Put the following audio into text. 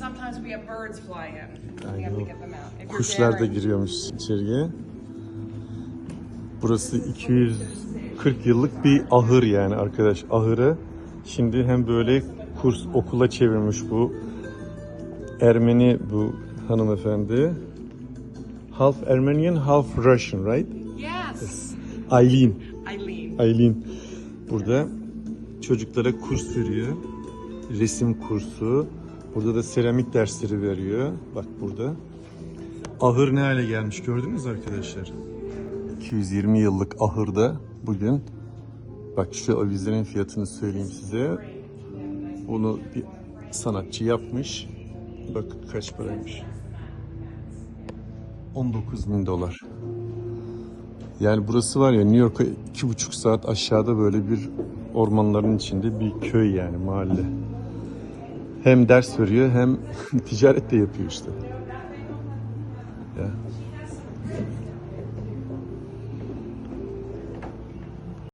to be a birds fly in. I We have to know. get them out. If you're Kuşlar da daring. giriyormuş içeriye. Burası 240 yıllık bir ahır yani arkadaş ahırı. Şimdi hem böyle kurs okula çevirmiş bu Ermeni bu hanımefendi. Half Armenian, half Russian, right? Yes. Eileen. Eileen. Eileen burada çocuklara kurs veriyor. Resim kursu. Burada da seramik dersleri veriyor. Bak burada. Ahır ne hale gelmiş gördünüz arkadaşlar? 220 yıllık ahırda bugün bak şu avizlerin fiyatını söyleyeyim size. Bunu bir sanatçı yapmış. Bak kaç paraymış. 19 bin dolar. Yani burası var ya New York'a iki buçuk saat aşağıda böyle bir ormanların içinde bir köy yani mahalle. Hem ders veriyor hem ticaret de yapıyor işte. Ya.